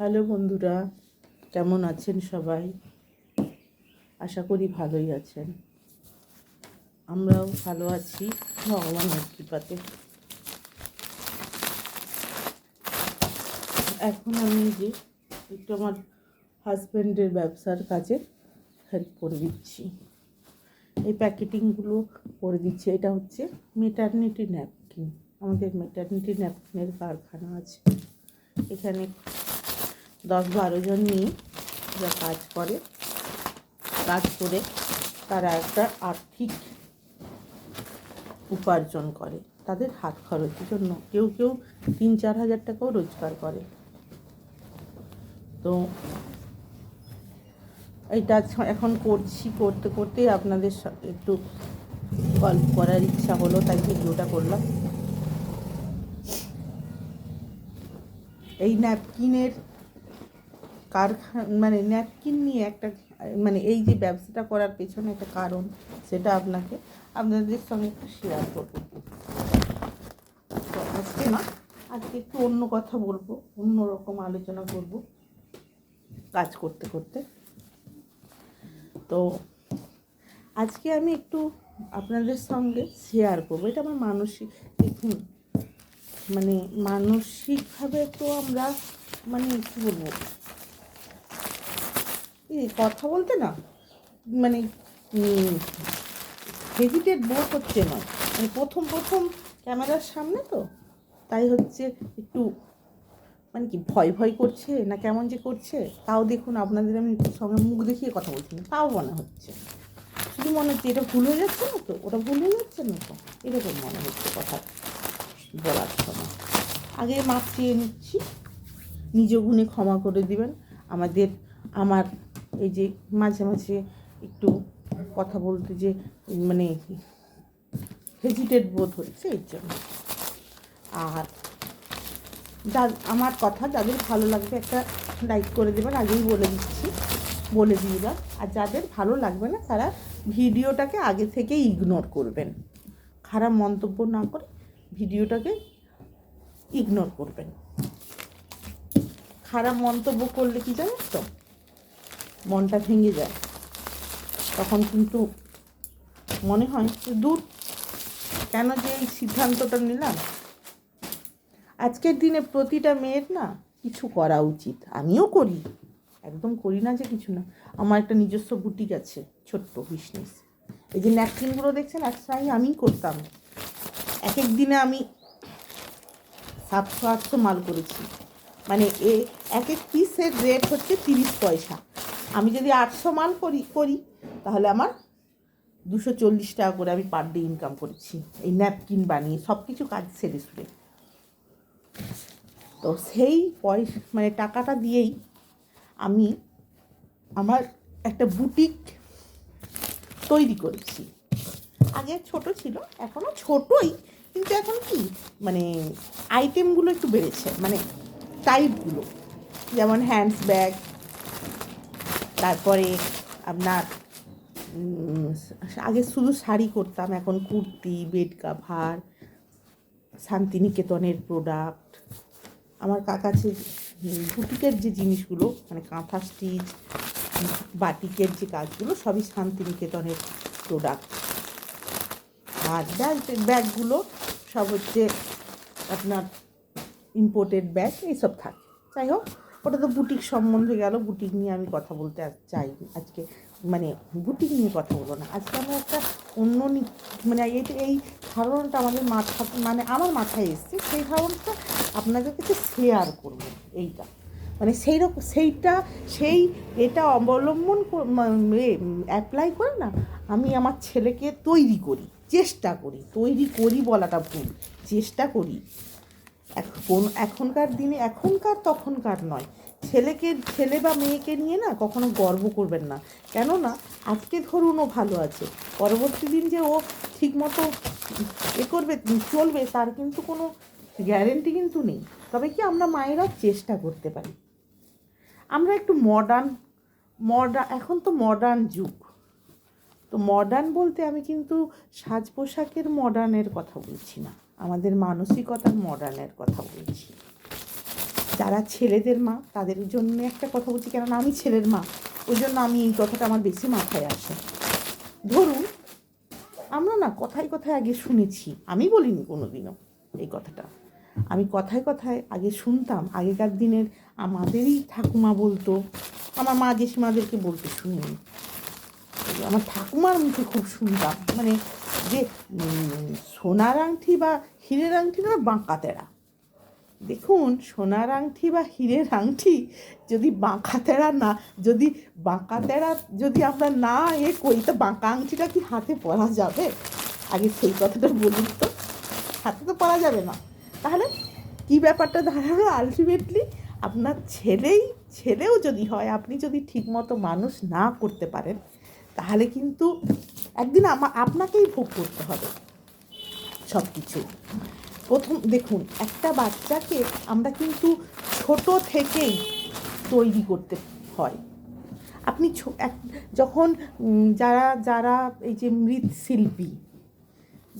Hello বন্ধুরা, কেমন আছেন সবাই? আশা করি ভালোই আছেন। আমরাও ভালো আছি, ভগবানের কৃপাতে। এখন আমি যে একটু আমার হাজব্যান্ডের ব্যবসার কাজে হেল্প করে দিচ্ছি। এই প্যাকেটিংগুলো করে দিচ্ছি। এটা হচ্ছে মেটার্নিটি ন্যাপকিন আমাদের মেটার্নিটি ন্যাপকিনের কারখানা আছে। এখানে দশ বারো জন নিয়ে যা কাজ করে কাজ করে তারা একটা আর্থিক উপার্জন করে। তাদের হাত খরচের জন্য কেউ কেউ তিন চার হাজার টাকাও রোজগার করে। তো এইটা এখন করছি, করতে করতে আপনাদের একটু গল্প করার ইচ্ছা হলো, তাই ভিডিওটা করলাম। এই ন্যাপকিনের কারখানা মানে ন্যাপকিন নিয়ে একটা মানে এই যে ব্যবসাটা করার পেছনে একটা কারণ, সেটা আপনাকে আপনাদের সঙ্গে একটু শেয়ার করব। আজকে না, আজকে একটু অন্য কথা বলব, অন্য রকম আলোচনা করব কাজ করতে করতে। তো আজকে আমি একটু আপনাদের সঙ্গে শেয়ার করব। এটা আমার মানসিক, দেখুন মানে মানসিকভাবে তো আমরা মানে কী বলব কথা বলতে না মানে হেজিটেট বোধ হচ্ছে না। মানে প্রথম প্রথম ক্যামেরার সামনে তো, তাই হচ্ছে একটু মানে কি ভয় ভয় করছে না কেমন যে করছে, তাও দেখুন আপনাদের আমি সঙ্গে মুখ দেখিয়ে কথা বলছি না তাও মনে হচ্ছে শুধু মনে হচ্ছে এটা ভুল হয়ে যাচ্ছে না তো? ওটা ভুল হয়ে যাচ্ছে না তো? এরকম মনে হচ্ছে কথা বলার সময়। আগে মাপ চেয়ে নিচ্ছি, নিজ গুণে ক্ষমা করে দিবেন। আমাদের, আমার এই যে মাঝে মাঝে একটু কথা বলতে যে মানে হেজিটেট বোধ হচ্ছে এর জন্য। আর যা, আমার কথা যাদের ভালো লাগবে একটা লাইক করে দেবেন, আগেই বলে দিচ্ছি, বলে দাও। আর যাদের ভালো লাগবে না, তারা ভিডিওটাকে আগে থেকে ইগনোর করবেন। খারাপ মন্তব্য না করে ভিডিওটাকে ইগনোর করবেন। খারাপ মন্তব্য করলে কি জানেন তো? মনটা ভেঙে যায়। তখন কিন্তু মনে হয় যে, দূর, কেন যে এই সিদ্ধান্তটা নিলাম? আজকের দিনে প্রতিটা মেয়ের না কিছু করা উচিত। আমিও করি। একদম করি না যে কিছু না। আমার একটা নিজস্ব বুটিক আছে, ছোট্ট বিজনেস। এই যে ন্যাপকিনগুলো দেখছেন, এক সময় আমিই করতাম। এক এক দিনে আমি সাতশো আটশো মাল করেছি। মানে এ এক এক পিসের রেট হচ্ছে তিরিশ পয়সা। আমি যদি আটশো মাল করি করি, তাহলে আমার দুশো চল্লিশ টাকা করে আমি পার ডে ইনকাম করেছি। এই ন্যাপকিন বানিয়ে সব কিছু কাজ সেরে সুরে তো সেই পয়সা মানে টাকাটা দিয়েই আমি আমার একটা বুটিক তৈরি করেছি। আগে ছোট ছিল এখনও ছোটই, কিন্তু এখন কি মানে আইটেমগুলো একটু বেড়েছে মানে টাইপগুলো যেমন হ্যান্ডস ব্যাগ তারপরে আপনার আগে শুধু শাড়ি করতাম, এখন কুর্তি বেড কাভার শান্তিনিকেতনের প্রোডাক্ট আমার কাছে বুটিকের যে জিনিসগুলো মানে কাঁথা স্টিচ বাটিকের যে কাজগুলো, সবই শান্তিনিকেতনের প্রোডাক্ট আর ব্যাগ ব্যাগগুলো সব হচ্ছে আপনার ইম্পোর্টেড ব্যাগ এইসব থাকে। যাই হোক ওটা তো বুটিক সম্বন্ধে গেল বুটিক নিয়ে আমি কথা বলতে চাই, আজকে মানে বুটিক নিয়ে কথা বলব না। আজকে আমরা একটা অন্য মানে এই এই ধারণাটা আমাদের মাথা মানে আমার মাথায় এসছে, সেই ধারণাটা আপনাদের কাছে শেয়ার করব, এইটা। মানে সেই রকম, সেইটা, সেই এটা অবলম্বন অ্যাপ্লাই করে না, আমি আমার ছেলেকে তৈরি করি, চেষ্টা করি, তৈরি করি বলাটা ভুল, চেষ্টা করি। এখন এখনকার দিনে এখনকার তখনকার নয়। ছেলেকে, ছেলে বা মেয়েকে নিয়ে না কখনো গর্ব করবেন না। কেননা আজকে ধরুন ও ভালো আছে, পরবর্তী দিন যে ও ঠিকমতো এ করবে, চলবে, তার কিন্তু কোনো গ্যারেন্টি কিন্তু নেই। তবে কি আমরা মায়েরা চেষ্টা করতে পারি? আমরা একটু মডার্ন মডার্ন এখন তো মডার্ন যুগ। তো মডার্ন বলতে আমি কিন্তু সাজ পোশাকের মডার্নের কথা বলছি না। আমাদের মানসিকতার মডার্নের কথা বলছি। যারা ছেলেদের মা, তাদের জন্য একটা কথা বলছি, কেননা আমি ছেলের মা ওই জন্য আমি এই কথাটা আমার বেশি মাথায় আসে। ধরুন, আমরা না কথায় কথায় আগে শুনেছি, আমি বলিনি কোনো দিনও এই কথাটা। আমি কথায় কথায় আগে শুনতাম, আগেকার দিনের আমাদেরই ঠাকুমা বলতো, আমার মা জেসিমাদেরকে বলতে শুনিনি। আমার ঠাকুমার মুখে খুব শুনতাম। মানে যে সোনার আংটি বা হিরের আংটি না বাঁকা তেড়া দেখুন, সোনার আংটি বা হীরের আংটি যদি বাঁকা তেড়া না, যদি বাঁকা তেড়া যদি আমরা না এ করি, তো বাঁকা আংটিটা কি হাতে পরা যাবে? আগে সেই কথাটা বলুন তো। হাতে তো পরা যাবে না। তাহলে কি ব্যাপারটা দাঁড়াল? আলটিমেটলি আপনার ছেলেই, ছেলেও যদি হয়, আপনি যদি ঠিকমতো মানুষ না করতে পারেন তাহলে কিন্তু একদিন আমা, আপনাকেই ভোগ করতে হবে সব কিছু প্রথম, দেখুন, একটা বাচ্চাকে আমরা কিন্তু ছোট থেকেই তৈরি করতে হয়। আপনি যখন যারা যারা এই যে মৃৎশিল্পী,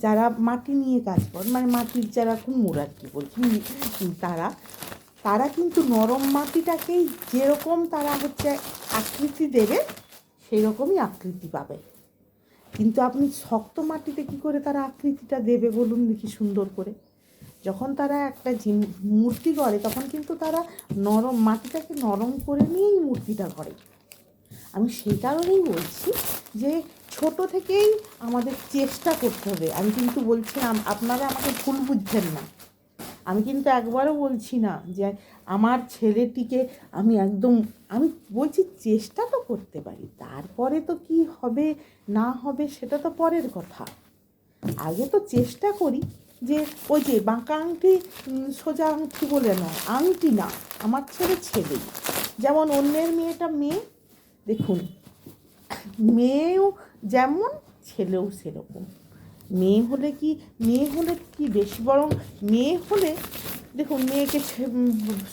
যারা মাটি নিয়ে কাজ করেন মানে মাটির যারা কুমোর আর কি বলছি তারা তারা কিন্তু নরম মাটিটাকেই যেরকম তারা হচ্ছে আকৃতি দেবে সেই রকমই আকৃতি পাবে। কিন্তু আপনি শক্ত মাটিতে কি করে তারা আকৃতিটা দেবে বলুন দেখি সুন্দর করে। যখন তারা একটা মূর্তি করে তখন কিন্তু তারা নরম, মাটিটাকে নরম করে নিয়েই মূর্তিটা করে আমি সেই কারণেই বলছি যে ছোট থেকেই আমাদের চেষ্টা করতে হবে। আমি কিন্তু বলছি না আপনারা আমাকে ভুল বুঝছেন না। আমি কিন্তু একবারও বলছি না যে আমার ছেলেটিকে আমি একদম, আমি বলছি চেষ্টা তো করতে পারি, তারপরে তো কি হবে, না হবে সেটা তো পরের কথা। আগে তো চেষ্টা করি যে ওই যে বাঁকা আংটি সোজা আংটি বলে নয় আংটি না, আমার ছেলে ছেলেই যেমন অন্যের মেয়েটা মেয়ে, দেখুন, মেয়েও যেমন, ছেলেও সেরকম। মেয়ে হলে কি, মেয়ে হলে কি বেশি বরং, মেয়ে হলে দেখুন, মেয়েকে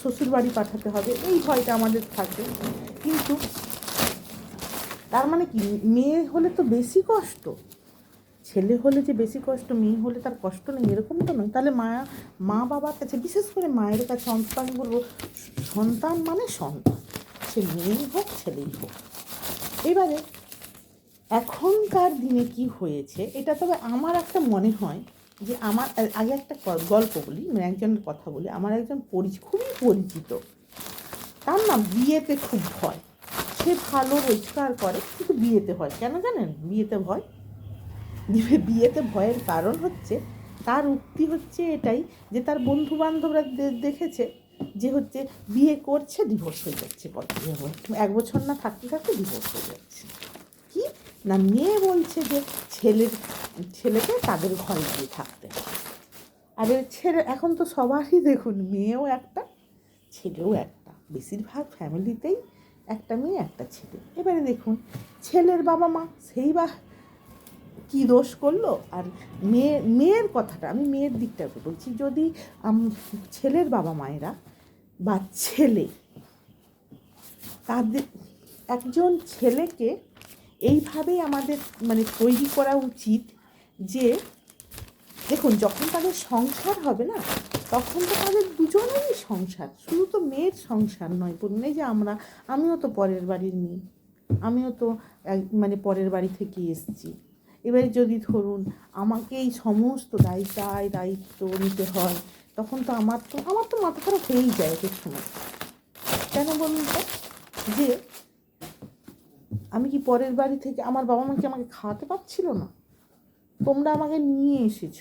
শ্বশুর বাড়ি পাঠাতে হবে, এই ভয়টা আমাদের থাকে। কিন্তু তার মানে কি? মেয়ে হলে তো বেশি কষ্ট। ছেলে হলে যে বেশি কষ্ট, মেয়ে হলে তার কষ্ট নেই, এরকম তো নয়। তাহলে মা মা বাবার কাছে, বিশেষ করে মায়ের কাছে আমি বলব, সন্তান মানে সন্তান। সে মেয়েই হোক, ছেলেই হোক। এবারে, এখনকার দিনে কি হয়েছে, এটা তবে আমার একটা মনে হয় যে আমার আগে একটা গল্প বলি মানে একজনের কথা বলি। আমার একজন পরিচিত খুবই পরিচিত। তার না বিয়েতে খুব ভয়। সে ভালো রোজগার করে, কিন্তু বিয়েতে হয় কেন জানেন? বিয়েতে ভয়? বিয়ে- বিয়েতে ভয়ের কারণ হচ্ছে, তার উক্তি হচ্ছে এটাই যে তার বন্ধু বান্ধবরা দেখেছে যে হচ্ছে বিয়ে করছে ডিভোর্স হয়ে যাচ্ছে এক বছর না থাকতে থাকতে ডিভোর্স হয়ে যাচ্ছে। না, মেয়ে বলছে যে ছেলের, ছেলেকে তাদের ঘরে গিয়ে থাকতে আর ছেলে, এখন তো সবারই দেখুন, মেয়েও একটা, ছেলেও একটা। বেশিরভাগ ফ্যামিলিতেই একটা মেয়ে, একটা ছেলে। এবারে দেখুন, ছেলের বাবা মা, সেই বা কী দোষ করল? আর মেয়ে, মেয়ের কথাটা, আমি মেয়ের দিকটা বলছি, যদি ছেলের বাবা মায়েরা বা ছেলে, তাদের, একজন ছেলেকে এইভাবেই আমাদের মানে তৈরি করা উচিত যে, দেখুন, যখন তাদের সংসার হবে না, তখন তো তাদের দুজনেরই সংসার। শুধু তো মেয়ের সংসার নয়, বলুন যে আমরা, আমিও তো পরের বাড়ির মেয়ে। আমিও তো এক- মানে পরের বাড়ি থেকে এসেছি। এবারে যদি ধরুন আমাকে এই সমস্ত দায় দায় দায়িত্ব নিতে হয়, তখন তো আমার তো আমার তো মাথা খারাপ হয়েই যায় একের সময়। কেন বলুন তো? যে আমি কি পরের বাড়ি থেকে আমার বাবা মা কি আমাকে খাওয়াতে পারছিল না? তোমরা আমাকে নিয়ে এসেছ।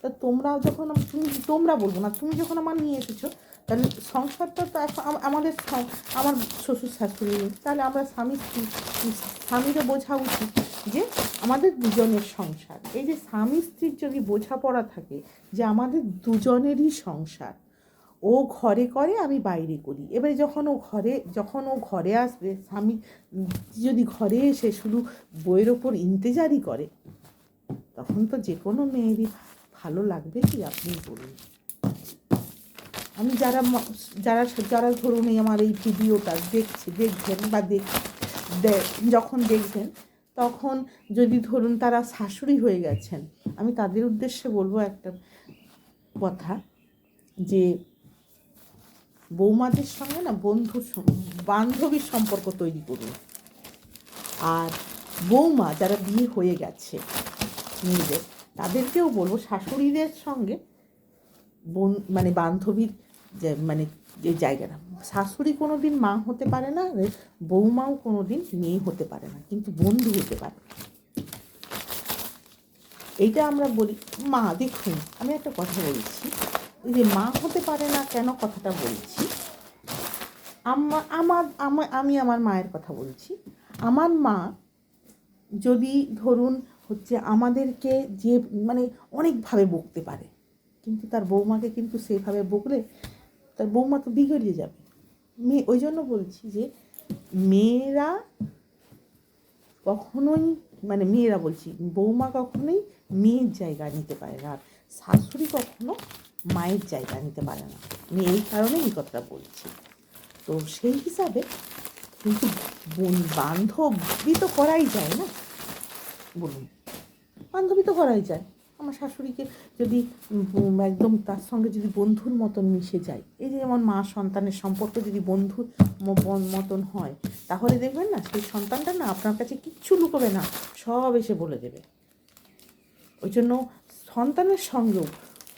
তা তোমরা যখন তুমি তোমরা বলব না? তুমি যখন আমার নিয়ে এসেছ, তাহলে সংসারটা তো এখন আমাদের আমার শ্বশুর শাশুড়ি। তাহলে আমরা স্বামী স্বামীকে বোঝা উচিত যে আমাদের দুজনের সংসার। এই যে স্বামী স্ত্রীর যদি বোঝাপড়া থাকে যে আমাদের দুজনেরই সংসার ও ঘরে করে, আমি বাইরে করি। এবারে যখন ও ঘরে, যখন ও ঘরে আসবে, স্বামী যদি ঘরে এসে শুধু বইয়ের ওপর ইন্তেজারি করে, তখন তো যে কোনো মেয়েরই ভালো লাগবে কি আপনি বলুন। আমি যারা যারা যারা ধরুন এই আমার এই ভিডিওটা দেখছে, দেখবেন বা দেখ যখন দেখবেন, তখন যদি ধরুন তারা শাশুড়ি হয়ে গেছেন, আমি তাদের উদ্দেশ্যে বলব একটা কথা যে বৌমাদের সঙ্গে না বন্ধু বান্ধবীর সম্পর্ক তৈরি করুন। আর বৌমা যারা বিয়ে হয়ে গেছে মেয়েদের তাদেরকেও বলব শাশুড়িদের সঙ্গে বোন মানে বান্ধবীর মানে যে জায়গাটা, শাশুড়ি কোনো দিন মা হতে পারে না বৌমাও কোনো দিন মেয়ে হতে পারে না, কিন্তু বন্ধু হতে পারে। এইটা আমরা বলি, মা, দেখুন, আমি একটা কথা বলছি। এই যে মা হতে পারে না কেন কথাটা বলছি? আমার, আমি আমার মায়ের কথা বলছি। আমার মা যদি ধরুন হচ্ছে আমাদেরকে যে মানে অনেকভাবে বকতে পারে, কিন্তু তার বৌমাকে কিন্তু সেভাবে বকলে তার বৌমা তো বিগড়িয়ে যাবে। মেয়ে, ওই জন্য বলছি যে মেয়েরা কখনোই মানে মেয়েরা বলছি, বৌমা কখনোই মেয়ের জায়গা নিতে পারে না। আর শাশুড়ি কখনো মায়ের জায়গা নিতে পারে না। আমি এই কারণে এই কথাটা বলছি। তো সেই হিসাবে কিন্তু বোন বান্ধবী তো করাই যায় না। বলুন, বান্ধবী তো করাই যায়। আমার শাশুড়িকে যদি একদম তার সঙ্গে যদি বন্ধুর মতন মিশে যায়, এই যে যেমন মা সন্তানের সম্পর্ক যদি বন্ধুর মতন হয়, তাহলে দেখবেন না সেই সন্তানটা না আপনার কাছে কিচ্ছু লুকোবে না, সব এসে বলে দেবে। ওই জন্য সন্তানের সঙ্গেও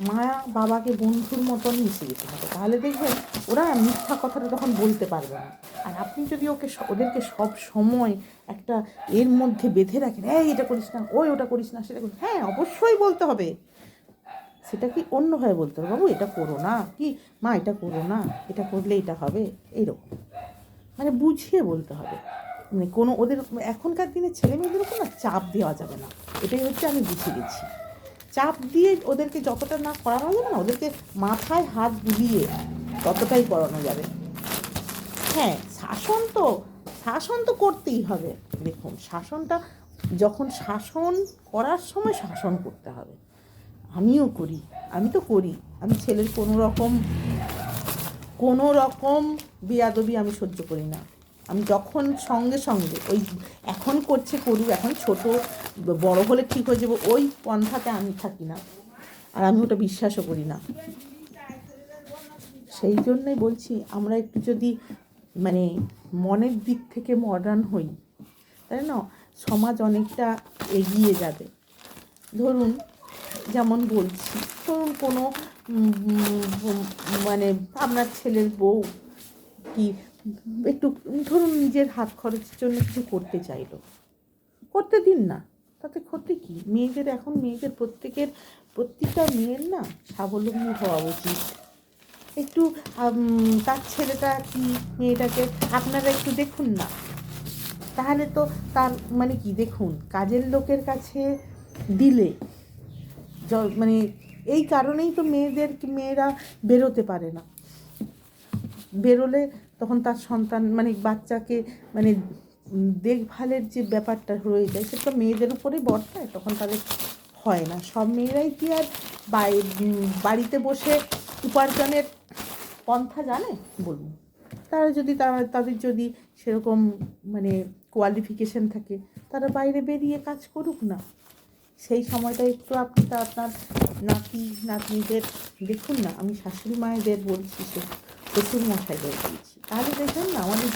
মা বাবাকে বন্ধুর মতন মিশে যেতে হবে। তাহলে দেখবেন ওরা মিথ্যা কথাটা তখন বলতে পারবে না। আর আপনি যদি ওকে ওদেরকে সব সময় একটা এর মধ্যে বেঁধে রাখেন হ্যাঁ এটা করিস না, ওই, ওটা করিস না, সেটা করিস হ্যাঁ অবশ্যই বলতে হবে। সেটা কি অন্যভাবে বলতে হবে? বাবু, এটা করো না। কি? মা, এটা করো না। এটা করলে এটা হবে? এইরকম। মানে বুঝিয়ে বলতে হবে। মানে কোনো ওদের এখনকার দিনে ছেলে মেয়েদের চাপ দেওয়া যাবে না। এটাই হচ্ছে আমি বুঝে গেছি। চাপ দিয়ে ওদেরকে যতটা না করানো যাবে না, ওদেরকে মাথায় হাত বুলিয়ে ততটাই করানো যাবে। হ্যাঁ শাসন তো শাসন তো করতেই হবে। দেখুন, শাসনটা যখন শাসন করার সময় শাসন করতে হবে। আমিও করি, আমি তো করি। আমি ছেলের কোনো রকম কোনো রকম বেয়াদবি আমি সহ্য করি না। আমি যখন সঙ্গে সঙ্গে ওই এখন করছে করুক এখন ছোট, বড় হলে ঠিক হয়ে যাব, ওই পন্থাতে আমি থাকি না। আর আমি ওটা বিশ্বাসও করি না। সেই জন্যই বলছি, আমরা একটু যদি মানে মনের দিক থেকে মডার্ন হই, তাই না? সমাজ অনেকটা এগিয়ে যাবে। ধরুন, যেমন বলছি, ধরুন কোনো মানে আপনার ছেলের বউ কি একটু, ধরুন নিজের হাত খরচের জন্য কিছু করতে চাইলো। করতে দিন না, তাতে ক্ষতি কি? মেয়েদের, এখন মেয়েদের প্রত্যেকের, প্রত্যেকটা মেয়ের না স্বাবলম্বী হওয়া উচিত। একটু তার ছেলেটা কি, মেয়েটাকে আপনারা একটু দেখুন না। তাহলে তো তার মানে কি, দেখুন, কাজের লোকের কাছে দিলে মানে এই কারণেই তো মেয়েদের, মেয়েরা বেরোতে পারে না। বেরোলে তখন তার সন্তান মানে বাচ্চাকে মানে দেখভালের যে ব্যাপারটা রয়ে যায়, সেটা মেয়েদের উপরেই বর্তায়, তখন তাদের হয় না। সব মেয়েরাই কি আর বাড়িতে বসে উপার্জনের পন্থা জানে? বলুন। তারা যদি তারা তাদের যদি সেরকম মানে কোয়ালিফিকেশন থাকে, তারা বাইরে বেরিয়ে কাজ করুক না। সেই সময়টা একটু আপনি তা, আপনার নাতি, নাতনিদের, দেখুন না, আমি শাশুড়ি মায়েদের বলছি, সে শ্বশুর মশাইদের বলছি। তাহলে দেখুন না আমাদের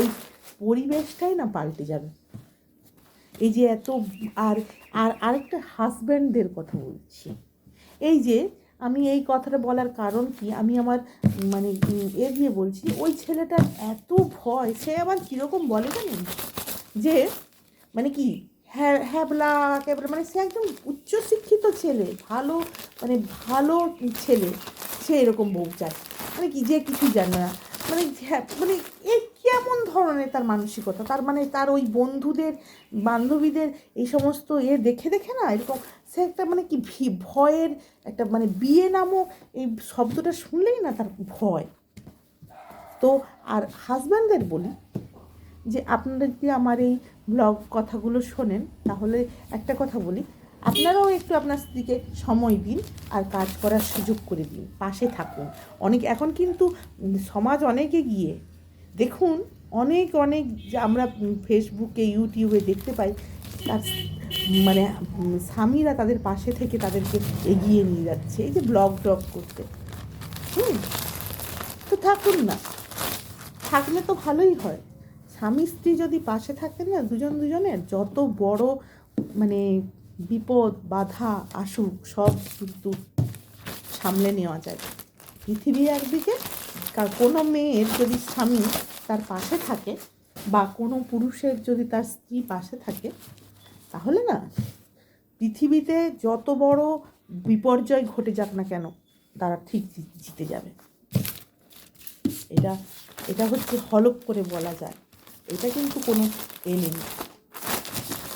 এই পরিবেশটাই না পাল্টে যাবে। এই যে এত আর আর আরেকটা হাজব্যান্ডদের কথা বলছি। এই যে আমি এই কথাটা বলার কারণ কি? আমি আমার মানে এ দিয়ে বলছি, ওই ছেলেটার এত ভয়, সে আবার কীরকম বলে জানেন? যে মানে কি হ্যাঁ হ্যাবলা ক্যাবলা মানে সে একদম উচ্চশিক্ষিত ছেলে, ভালো মানে ভালো ছেলে, সে এরকম বউ চায়। মানে কি, যে কিছু জানে না। মানে হ্যাঁ মানে এ কেমন ধরনের তার মানসিকতা? তার মানে তার ওই বন্ধুদের, বান্ধবীদের এই সমস্ত এ দেখে দেখে না? এরকম সে একটা মানে কি ভয়ের একটা মানে বিয়ে নামক এই শব্দটা শুনলেই না তার ভয়। তো আর হাজব্যান্ডদের বলি যে, আপনারা যদি আমার এই ব্লগ কথাগুলো শোনেন, তাহলে একটা কথা বলি। আপনারাও একটু আপনার স্ত্রীকে সময় দিন আর কাজ করার সুযোগ করে দিন, পাশে থাকুন। অনেক, এখন কিন্তু সমাজ অনেকে এগিয়ে। দেখুন, অনেক অনেক আমরা ফেসবুকে, ইউটিউবে দেখতে পাই, তার মানে স্বামীরা তাদের পাশে থেকে তাদেরকে এগিয়ে নিয়ে যাচ্ছে। এই যে ব্লগ টগ করতে। হুম? তো থাকুন না। থাকলে তো ভালোই হয়। স্বামী, স্ত্রী যদি পাশে থাকেন না, দুজন দুজনের, যত বড় মানে বিপদ, বাধা, আসুক, সব কিন্তু সামলে নেওয়া যায়। পৃথিবী একদিকে কা- কোনো মেয়ের যদি স্বামী তার পাশে থাকে বা কোনো পুরুষের যদি তার স্ত্রী পাশে থাকে, তাহলে না, পৃথিবীতে যত বড় বিপর্যয় ঘটে যাক না কেন, তারা ঠিক জিতে যাবে। এটা এটা হচ্ছে হলপ করে বলা যায়। এটা কিন্তু কোনো এ নেই।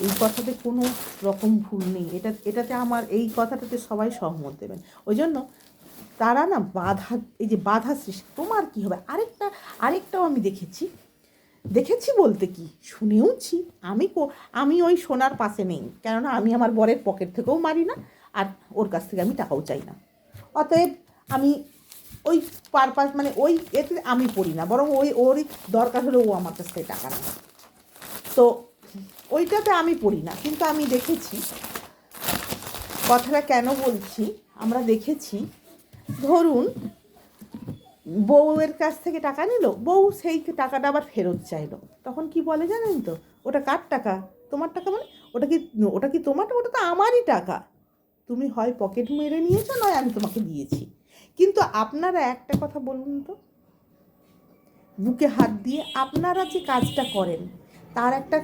এই কথাতে কোনো রকম ভুল নেই। এটা, এটাতে আমার, এই কথাটাতে সবাই সহমত দেবেন। ওই জন্য তারা না বাধা, এই যে বাধা সৃষ্টি, তোমার কি হবে? আরেকটা, আরেকটাও আমি দেখেছি। দেখেছি বলতে কি? শুনেওছি। আমি আমি ওই সোনার পাশে নেই। কেননা আমি আমার বরের পকেট থেকেও মারি না, আর ওর কাছ থেকে আমি টাকাও চাই না। অতএব আমি ওই পারপাস মানে ওই এতে আমি পড়ি না, বরং ওই, ওরই দরকার হলে ও আমার কাছ থেকে টাকা নেয়। তো ওইটাতে আমি পড়ি না, কিন্তু আমি দেখেছি। কথাটা কেন বলছি? আমরা দেখেছি। ধরুন, বউয়ের কাছ থেকে টাকা নিল, বউ সেই টাকাটা আবার ফেরত চাইলো। তখন কি বলে জানেন তো? ওটা কার টাকা? তোমার টাকা মানে? ওটা কি ওটা কি তোমার ওটা তো আমারই টাকা। তুমি হয় পকেট মেরে নিয়েছো, নয় আমি তোমাকে দিয়েছি। কিন্তু আপনারা একটা কথা বলুন তো। বুকে হাত দিয়ে আপনারা যে কাজটা করেন, তার একটা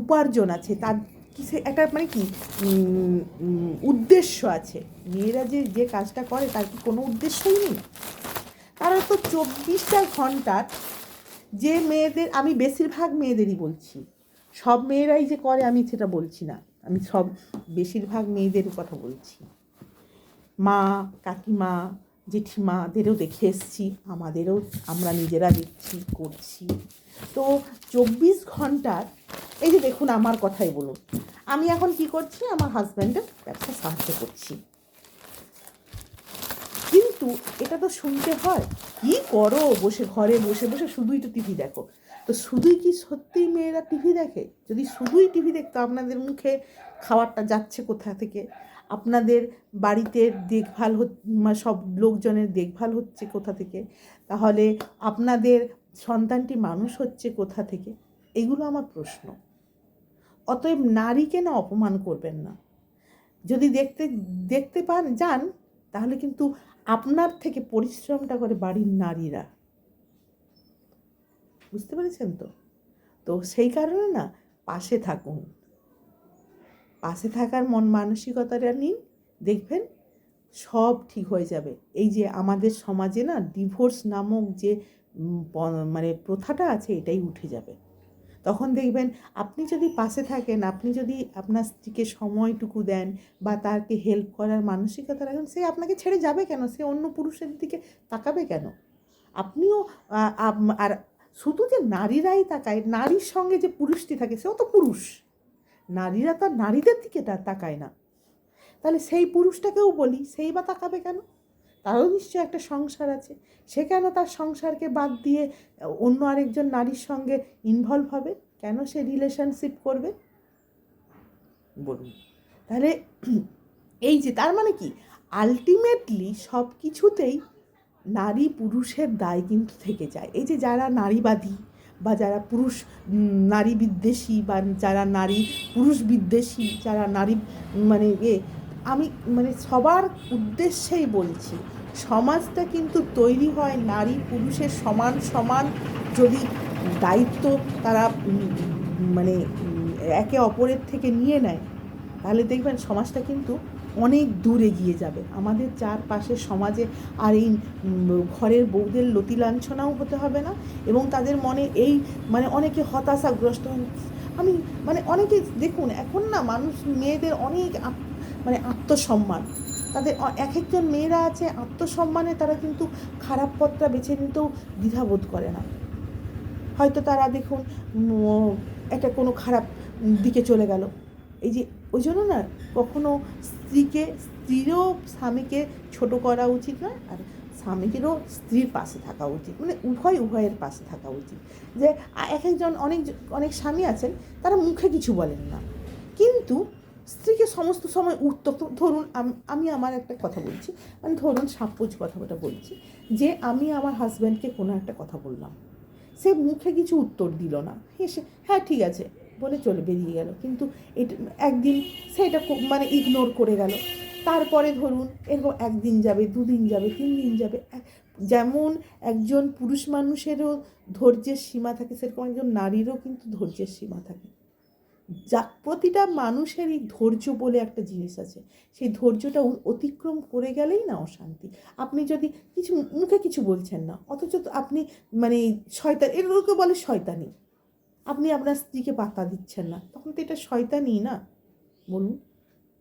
উপার্জন আছে, তার কিসে একটা মানে কি উদ্দেশ্য আছে। মেয়েরা যে যে কাজটা করে, তার কি কোনো উদ্দেশ্যই নেই? তারা তো চব্বিশটা ঘণ্টার যে মেয়েদের, আমি বেশিরভাগ মেয়েদেরই বলছি। সব মেয়েরাই যে করে, আমি সেটা বলছি না। আমি সব বেশিরভাগ মেয়েদের কথা বলছি। মা, কাকিমা জেঠিমাদেরও দেখে এসছি, আমাদেরও আমরা নিজেরা দেখছি, করছি। তো চব্বিশ ঘণ্টার, এই যে দেখুন আমার কথাই বলুন, আমি এখন কি করছি, আমার হাজব্যান্ডের ব্যবসা সাহায্য করছি। কিন্তু এটা তো শুনতে হয়, কি করো, বসে ঘরে বসে বসে শুধুই তো টিভি দেখো। তো শুধুই কি সত্যিই মেয়েরা টিভি দেখে? যদি শুধুই টিভি দেখতো, আপনাদের মুখে খাবারটা যাচ্ছে কোথা থেকে? আপনাদের বাড়িতে দেখভাল সব লোকজনের দেখভাল হচ্ছে কোথা থেকে? তাহলে আপনাদের সন্তানটি মানুষ হচ্ছে কোথা থেকে? এগুলো আমার প্রশ্ন। অতএব নারীকে না অপমান করবেন না। যদি দেখতে দেখতে পান, যান, তাহলে কিন্তু আপনার থেকে পরিশ্রমটা করে বাড়ির নারীরা। বুঝতে পেরেছেন তো? তো সেই কারণে না, পাশে থাকুন। পাশে থাকার মন মানসিকতাটা নিন, দেখবেন সব ঠিক হয়ে যাবে। এই যে আমাদের সমাজে না ডিভোর্স নামক যে মানে প্রথাটা আছে এটাই উঠে যাবে। তখন দেখবেন আপনি যদি পাশে থাকেন, আপনি যদি আপনার স্ত্রীকে সময়টুকু দেন বা তাকে হেল্প করার মানসিকতা রাখেন, সে আপনাকে ছেড়ে যাবে কেন? সে অন্য পুরুষের দিকে তাকাবে কেন? আপনিও আর শুধু যে নারীরাই তাকায়, নারীর সঙ্গে যে পুরুষটি থাকে, সেও তো পুরুষ। নারীরা তো আর নারীদের দিকে তাকায় না। তাহলে সেই পুরুষটাকেও বলি, সেই বা তাকাবে কেন? তারও নিশ্চয়ই একটা সংসার আছে। সে কেন তার সংসারকে বাদ দিয়ে অন্য আরেকজন নারীর সঙ্গে ইনভলভ হবে? কেন সে রিলেশনশিপ করবে? বলুন। তাহলে এই যে, তার মানে কি? আলটিমেটলি সব কিছুতেই নারী পুরুষের দায় কিন্তু থেকে যায়। এই যে, যারা নারীবাদী বা যারা পুরুষ নারী বিদ্বেষী বা যারা নারী, পুরুষ বিদ্বেষী, যারা নারী মানে এ, আমি মানে সবার উদ্দেশ্যেই বলছি, সমাজটা কিন্তু তৈরি হয় নারী পুরুষের সমান সমান যদি দায়িত্ব তারা মানে একে অপরের থেকে নিয়ে নেয়, তাহলে দেখবেন সমাজটা কিন্তু অনেক দূর এগিয়ে যাবে। আমাদের চারপাশের সমাজে আর এই ঘরের বউদের লতি লাঞ্ছনাও হতে হবে না এবং তাদের মনে এই মানে অনেকে হতাশাগ্রস্ত আমি মানে অনেকে, দেখুন, এখন না মানুষ, মেয়েদের অনেক মানে আত্মসম্মান। তাদের এক একজন মেয়েরা আছে, আত্মসম্মানে তারা কিন্তু খারাপ পথটা বেছে নিতেও দ্বিধাবোধ করে না। হয়তো তারা দেখুন একটা কোনো খারাপ দিকে চলে গেল। এই যে, ওই জন্য না কখনো স্ত্রীকে, স্ত্রীরও স্বামীকে ছোট করা উচিত নয়, আর স্বামীদেরও স্ত্রীর পাশে থাকা উচিত। মানে উভয় উভয়ের পাশে থাকা উচিত। যে এক একজন অনেক অনেক স্বামী আছেন, তারা মুখে কিছু বলেন না। কিন্তু স্ত্রীকে সমস্ত সময় উত্তপ্ত, ধরুন আমি আমার একটা কথা বলছি মানে ধরুন সাপোজ কথাটা বলছি, যে আমি আমার হাজব্যান্ডকে কোনো একটা কথা বললাম। সে মুখে কিছু উত্তর দিল না। হেসে হ্যাঁ ঠিক আছে। বলে চলে বেরিয়ে গেল। কিন্তু এটা, একদিন সেটা মানে ইগনোর করে গেল। তারপরে ধরুন, এরকম একদিন যাবে, দুদিন যাবে তিন দিন যাবে যেমন একজন পুরুষ মানুষেরও ধৈর্যের সীমা থাকে, সেরকম একজন নারীরও কিন্তু ধৈর্যের সীমা থাকে। যা, প্রতিটা মানুষেরই ধৈর্য বলে একটা জিনিস আছে। সেই ধৈর্যটা অতিক্রম করে গেলেই না অশান্তি। আপনি যদি কিছু, মুখে কিছু বলছেন না, অথচ আপনি মানে শয়তান এগুলোকে বলে শয়তানি। আপনি আপনার স্ত্রীকে পাত্তা দিচ্ছেন না। তখন তো এটা শয়তানি না? বলুন।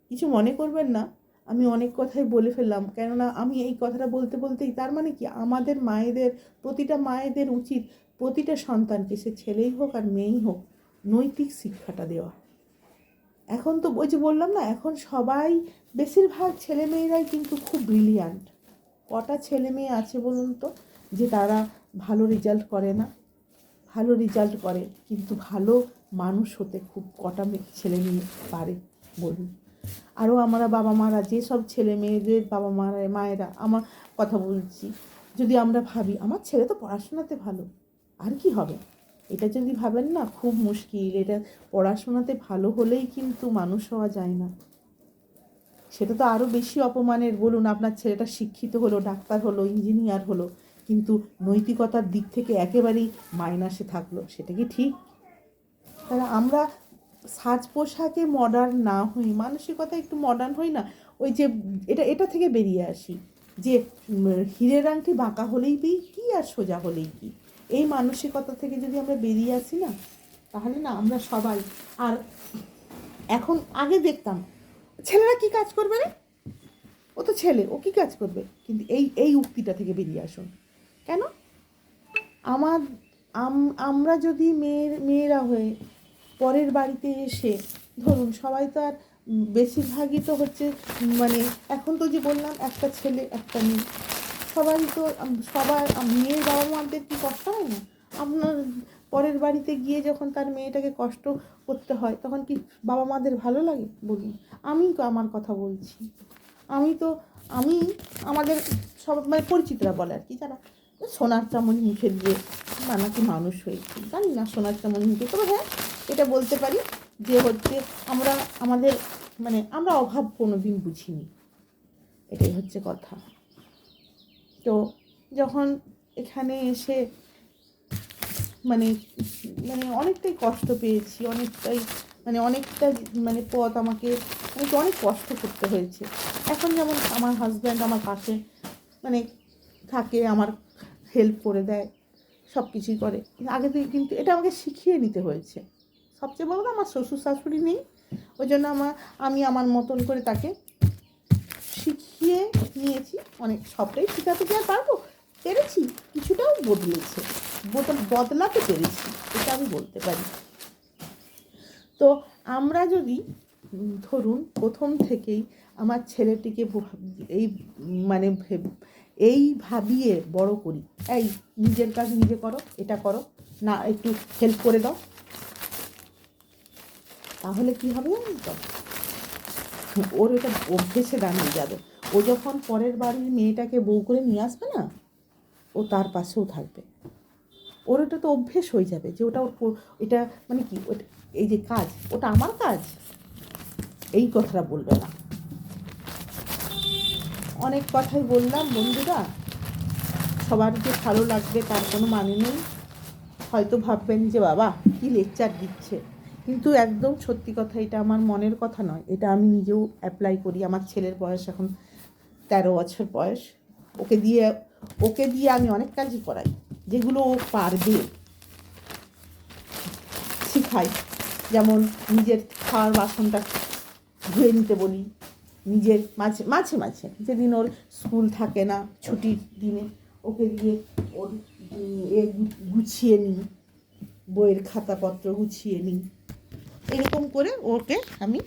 কিছু মনে করবেন না? আমি অনেক কথাই বলে ফেললাম। কেননা আমি এই কথাটা বলতে বলতেই তার মানে কি? আমাদের মায়েদের, প্রতিটা মায়েদের উচিত প্রতিটা সন্তানকে, সে ছেলেই হোক আর মেয়েই হোক, নৈতিক শিক্ষাটা দেওয়া। এখন তো ওই যে বললাম না, এখন সবাই বেশিরভাগ ছেলে মেয়েরাই কিন্তু খুব ব্রিলিয়ান্ট কটা ছেলে মেয়ে আছে বলুন তো, যে তারা ভালো রেজাল্ট করে না? ভালো রেজাল্ট করে, কিন্তু ভালো মানুষ হতে খুব কটা ছেলে মেয়ে পারে বলুন? আরও আমরা বাবা মারা যেসব ছেলে মেয়েদের বাবা মারা, মায়েরা, আমার কথা বলছি, যদি আমরা ভাবি, আমার ছেলে তো পড়াশোনাতে ভালো, আর কি হবে? এটা যদি ভাবেন না, খুব মুশকিল, এটা পড়াশোনাতে ভালো হলেই কিন্তু মানুষ হওয়া যায় না। সেটা তো আরও বেশি অপমানের, বলুন, আপনার ছেলেটা শিক্ষিত হলো, ডাক্তার হলো, ইঞ্জিনিয়ার হলো কিন্তু নৈতিকতার দিক থেকে একেবারেই মাইনাসে থাকল, সেটা কি ঠিক? তাহলে আমরা সাজ পোশাকে মডার্ন না হই, মানসিকতা একটু মডার্ন হই না, ওই যে এটা এটা থেকে বেরিয়ে আসি যে হীরের আংটি বাঁকা হলেই কি কি আর সোজা হলেই কি? এই মানসিকতা থেকে যদি আমরা বেরিয়ে আসি না, তাহলে না আমরা সবাই, আর এখন আগে দেখতাম, ছেলেরা কি কাজ করবে রে? ও তো ছেলে, ও কি কাজ করবে? কিন্তু এই এই উক্তিটা থেকে বেরিয়ে আসুন। কেন? আমার আমরা যদি মেয়ের, মেয়েরা হয়ে পরের বাড়িতে এসে, ধরুন সবাই তো আর বেশিরভাগই তো হচ্ছে মানে এখন তো যে বললাম, একটা ছেলে, একটা মেয়ে। সবাই তো, সবার মেয়ের বাবা মাদের কি কষ্ট হয় না? আপনার পরের বাড়িতে গিয়ে যখন তার মেয়েটাকে কষ্ট করতে হয়, তখন কি বাবা মাদের ভালো লাগে? বলুন। আমি তো আমার কথা বলছি। আমি তো, আমি আমাদের সব মানে পরিচিতরা বলে আর কি, যারা সোনার চামচ মুখে দিয়ে বা নাকি মানুষ হয়েছে। জানি না সোনার চামচ মুখে, তবে হ্যাঁ এটা বলতে পারি যে হচ্ছে আমরা, আমাদের মানে আমরা অভাব কোনো দিন বুঝিনি। এটাই হচ্ছে কথা। তো যখন এখানে এসে মানে মানে অনেকটাই কষ্ট পেয়েছি, অনেকটাই মানে অনেকটা মানে পথ আমাকে আমাকে অনেক কষ্ট করতে হয়েছে। এখন যেমন আমার হাজব্যান্ড আমার পাশে মানে থাকে, আমার হেল্প করে দেয় সব কিছুই করে আগে থেকে কিন্তু এটা আমাকে শিখিয়ে নিতে হয়েছে। সবচেয়ে বড় আমার শ্বশুর শাশুড়ি নেই, ওই জন্য আমার, আমি আমার মতন করে তাকে শিখিয়ে নিয়েছি। অনেক, সবটাই শেখাতে কি আর পারব? পেরেছি, কিছুটাও বদলেছে। বদল- বদলাতে পেরেছি, এটা আমি বলতে পারি। তো আমরা যদি, ধরুন, প্রথম থেকেই আমার ছেলেটিকে এই মানে এই ভাবিয়ে বড় করি। এই নিজের কাজ নিজে করো, এটা করো। না, একটু হেল্প করে দাও। তাহলে কি হবে তো? ওর এটা অভ্যেসে দাঁড়িয়ে যাবে। ও যখন পরের বাড়ির মেয়েটাকে বউ করে নিয়ে আসবে না, ও তার পাশেও থাকবে। ওর ওটা তো অভ্যেস হয়ে যাবে যে ওটা ওর এটা মানে কি এই যে কাজ, ওটা আমার কাজ? এই কথাটা বলবে না। অনেক কথাই বললাম, বন্ধুরা। সবার যে ভালো লাগবে তার কোনো মানে নেই। হয়তো ভাববেন যে, বাবা, কি লেকচার দিচ্ছে? কিন্তু একদম সত্যি কথা, এটা আমার মনের কথা নয়। এটা আমি নিজেও অ্যাপ্লাই করি। আমার ছেলের বয়স এখন তেরো বছর বয়স। ওকে দিয়ে ওকে দিয়ে আমি অনেক কাজই করাই। যেগুলো ও পারবে শিখাই যেমন নিজের খাওয়ার বাসনটা ধুয়ে নিতে বলি নিজের মাঝে মাঝে মাঝে। যেদিন ওর স্কুল থাকে না, ছুটির দিনে, ওকে দিয়ে ওর এ গুছিয়ে নিই, বইয়ের খাতাপত্র গুছিয়ে নিই। এরকম করে ওকে আমি